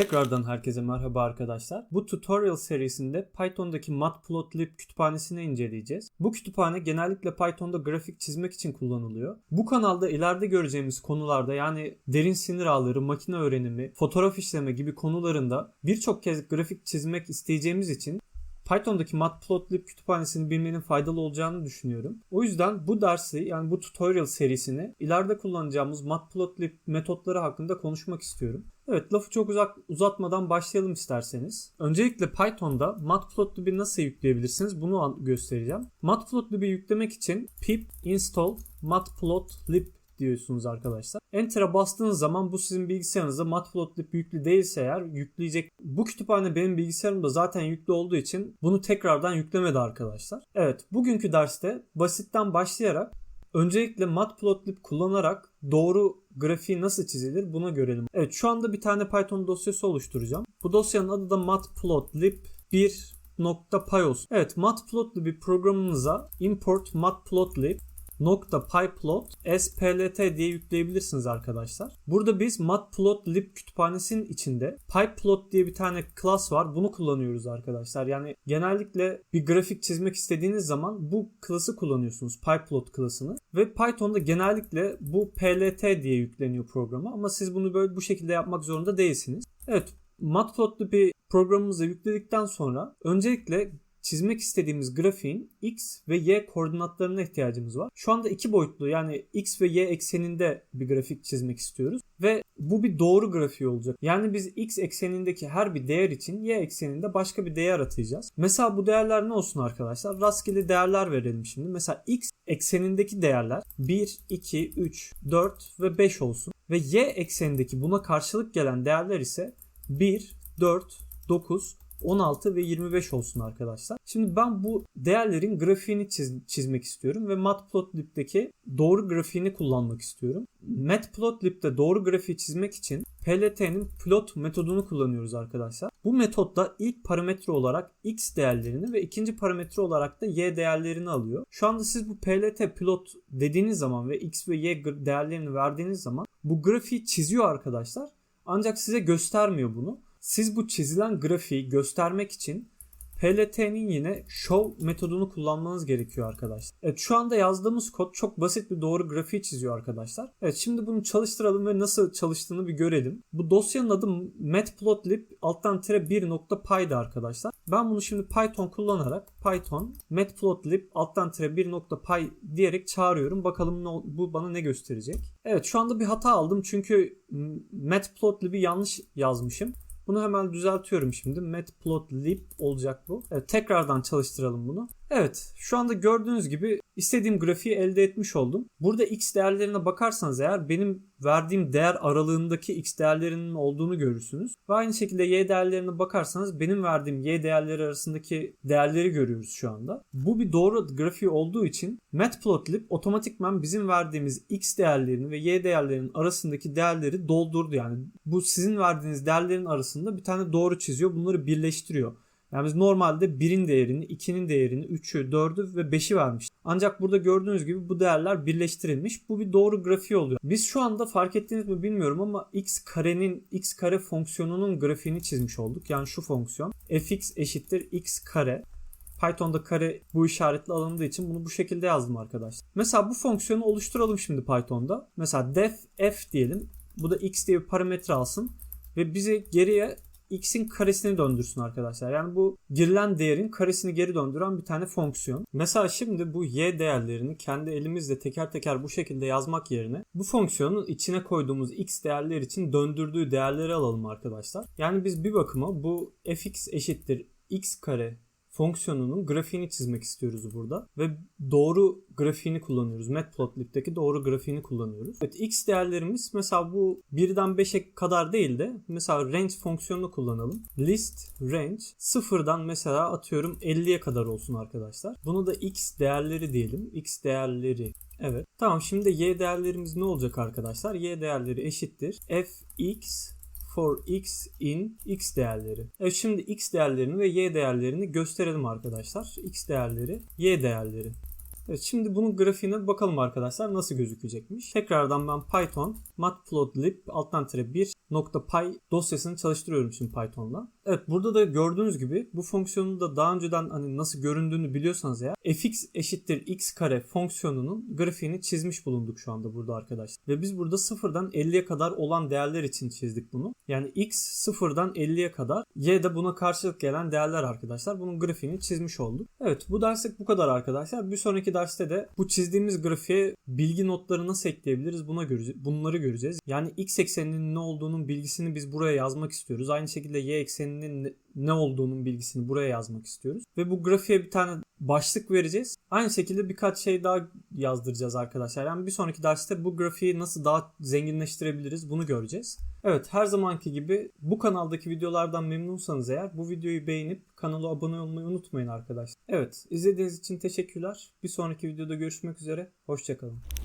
Tekrardan herkese merhaba arkadaşlar. Bu tutorial serisinde Python'daki matplotlib kütüphanesini inceleyeceğiz. Bu kütüphane genellikle Python'da grafik çizmek için kullanılıyor. Bu kanalda ileride göreceğimiz konularda yani derin sinir ağları, makine öğrenimi, fotoğraf işleme gibi konularında birçok kez grafik çizmek isteyeceğimiz için Python'daki matplotlib kütüphanesini bilmenin faydalı olacağını düşünüyorum. O yüzden bu dersi yani bu tutorial serisini ileride kullanacağımız matplotlib metotları hakkında konuşmak istiyorum. Evet lafı çok uzak uzatmadan başlayalım isterseniz. Öncelikle Python'da matplotlib'i nasıl yükleyebilirsiniz bunu göstereceğim. Matplotlib'i yüklemek için pip install matplotlib diyorsunuz arkadaşlar. Enter'a bastığınız zaman bu sizin bilgisayarınızda matplotlib yüklü değilse eğer yükleyecek. Bu kütüphane benim bilgisayarımda zaten yüklü olduğu için bunu tekrardan yüklemedi arkadaşlar. Evet bugünkü derste basitten başlayarak Öncelikle matplotlib kullanarak doğru grafiği nasıl çizilir buna görelim. Evet şu anda bir tane Python dosyası oluşturacağım. Bu dosyanın adı da matplotlib 1.py olsun. Evet matplotlib programınıza import matplotlib nokta pyplot splt diye yükleyebilirsiniz arkadaşlar. Burada biz matplotlib kütüphanesinin içinde pyplot diye bir tane class var. Bunu kullanıyoruz arkadaşlar. Yani genellikle bir grafik çizmek istediğiniz zaman bu class'ı kullanıyorsunuz. pyplot class'ını. Ve Python'da genellikle bu plt diye yükleniyor programa ama siz bunu böyle bu şekilde yapmak zorunda değilsiniz. Evet matplotlib'i programımıza yükledikten sonra öncelikle çizmek istediğimiz grafiğin x ve y koordinatlarına ihtiyacımız var. Şu anda iki boyutlu yani x ve y ekseninde bir grafik çizmek istiyoruz ve bu bir doğru grafiği olacak. Yani biz x eksenindeki her bir değer için y ekseninde başka bir değer atayacağız. Mesela bu değerler ne olsun arkadaşlar? Rastgele değerler verelim şimdi. Mesela x eksenindeki değerler 1, 2, 3, 4 ve 5 olsun. Ve y eksenindeki buna karşılık gelen değerler ise 1, 4, 9, 16 ve 25 olsun arkadaşlar. Şimdi ben bu değerlerin grafiğini çiz, çizmek istiyorum ve Matplotlib'deki doğru grafiğini kullanmak istiyorum. Matplotlib'de doğru grafiği çizmek için plt'nin plot metodunu kullanıyoruz arkadaşlar. Bu metotta ilk parametre olarak x değerlerini ve ikinci parametre olarak da y değerlerini alıyor. Şu anda siz bu plt plot dediğiniz zaman ve x ve y değerlerini verdiğiniz zaman bu grafiği çiziyor arkadaşlar. Ancak size göstermiyor bunu. Siz bu çizilen grafiği göstermek için PLT'nin yine show metodunu kullanmanız gerekiyor arkadaşlar. Evet şu anda yazdığımız kod çok basit bir doğru grafiği çiziyor arkadaşlar. Evet şimdi bunu çalıştıralım ve nasıl çalıştığını bir görelim. Bu dosyanın adı matplotlib alttan tire 1.py'di arkadaşlar. Ben bunu şimdi Python kullanarak Python matplotlib alttan tire 1.py diyerek çağırıyorum. Bakalım ne, bu bana ne gösterecek. Evet şu anda bir hata aldım çünkü matplotlib'i yanlış yazmışım. Bunu hemen düzeltiyorum şimdi. Matplotlib olacak bu. Evet, tekrardan çalıştıralım bunu. Evet şu anda gördüğünüz gibi istediğim grafiği elde etmiş oldum. Burada x değerlerine bakarsanız eğer benim verdiğim değer aralığındaki x değerlerinin olduğunu görürsünüz. Ve aynı şekilde y değerlerine bakarsanız benim verdiğim y değerleri arasındaki değerleri görüyoruz şu anda. Bu bir doğru grafiği olduğu için Matplotlib otomatikman bizim verdiğimiz x değerlerini ve y değerlerinin arasındaki değerleri doldurdu. Yani bu sizin verdiğiniz değerlerin arasında bir tane doğru çiziyor. Bunları birleştiriyor. Yani biz normalde 1'in değerini, 2'nin değerini, 3'ü, 4'ü ve 5'i vermiş. Ancak burada gördüğünüz gibi bu değerler birleştirilmiş. Bu bir doğru grafiği oluyor. Biz şu anda fark ettiniz mi bilmiyorum ama x karenin x kare fonksiyonunun grafiğini çizmiş olduk. Yani şu fonksiyon fx eşittir x kare. Python'da kare bu işaretli alındığı için bunu bu şekilde yazdım arkadaşlar. Mesela bu fonksiyonu oluşturalım şimdi Python'da. Mesela def f diyelim. Bu da x diye bir parametre alsın ve bize geriye x'in karesini döndürsün arkadaşlar. Yani bu girilen değerin karesini geri döndüren bir tane fonksiyon. Mesela şimdi bu y değerlerini kendi elimizle teker teker bu şekilde yazmak yerine bu fonksiyonun içine koyduğumuz x değerler için döndürdüğü değerleri alalım arkadaşlar. Yani biz bir bakıma bu fx eşittir x kare fonksiyonunun grafiğini çizmek istiyoruz burada. Ve doğru grafiğini kullanıyoruz. Matplotlib'deki doğru grafiğini kullanıyoruz. Evet x değerlerimiz mesela bu 1'den 5'e kadar değil de mesela range fonksiyonunu kullanalım. List range sıfırdan mesela atıyorum 50'ye kadar olsun arkadaşlar. Bunu da x değerleri diyelim. x değerleri Evet. Tamam şimdi y değerlerimiz ne olacak arkadaşlar? Y değerleri eşittir. fx for x in x değerleri. Evet şimdi x değerlerini ve y değerlerini gösterelim arkadaşlar. x değerleri, y değerleri. Evet şimdi bunun grafiğine bakalım arkadaşlar nasıl gözükecekmiş. Tekrardan ben Python matplotlib alttan tire 1 .py dosyasını çalıştırıyorum şimdi Python'la. Evet burada da gördüğünüz gibi bu fonksiyonun da daha önceden hani nasıl göründüğünü biliyorsanız eğer fx eşittir x kare fonksiyonunun grafiğini çizmiş bulunduk şu anda burada arkadaşlar. Ve biz burada sıfırdan 50'ye kadar olan değerler için çizdik bunu. Yani x sıfırdan 50'ye kadar y de buna karşılık gelen değerler arkadaşlar. Bunun grafiğini çizmiş olduk. Evet bu derslik bu kadar arkadaşlar. Bir sonraki derste de bu çizdiğimiz grafiğe bilgi notları nasıl ekleyebiliriz buna göreceğiz. Bunları göreceğiz. Yani x ekseninin ne olduğunun bilgisini biz buraya yazmak istiyoruz. Aynı şekilde y ekseninin ne- olduğunun bilgisini buraya yazmak istiyoruz. Ve bu grafiğe bir tane başlık vereceğiz. Aynı şekilde birkaç şey daha yazdıracağız arkadaşlar. Yani bir sonraki derste bu grafiği nasıl daha zenginleştirebiliriz bunu göreceğiz. Evet her zamanki gibi bu kanaldaki videolardan memnunsanız eğer bu videoyu beğenip kanala abone olmayı unutmayın arkadaşlar. Evet izlediğiniz için teşekkürler. Bir sonraki videoda görüşmek üzere. Hoşçakalın.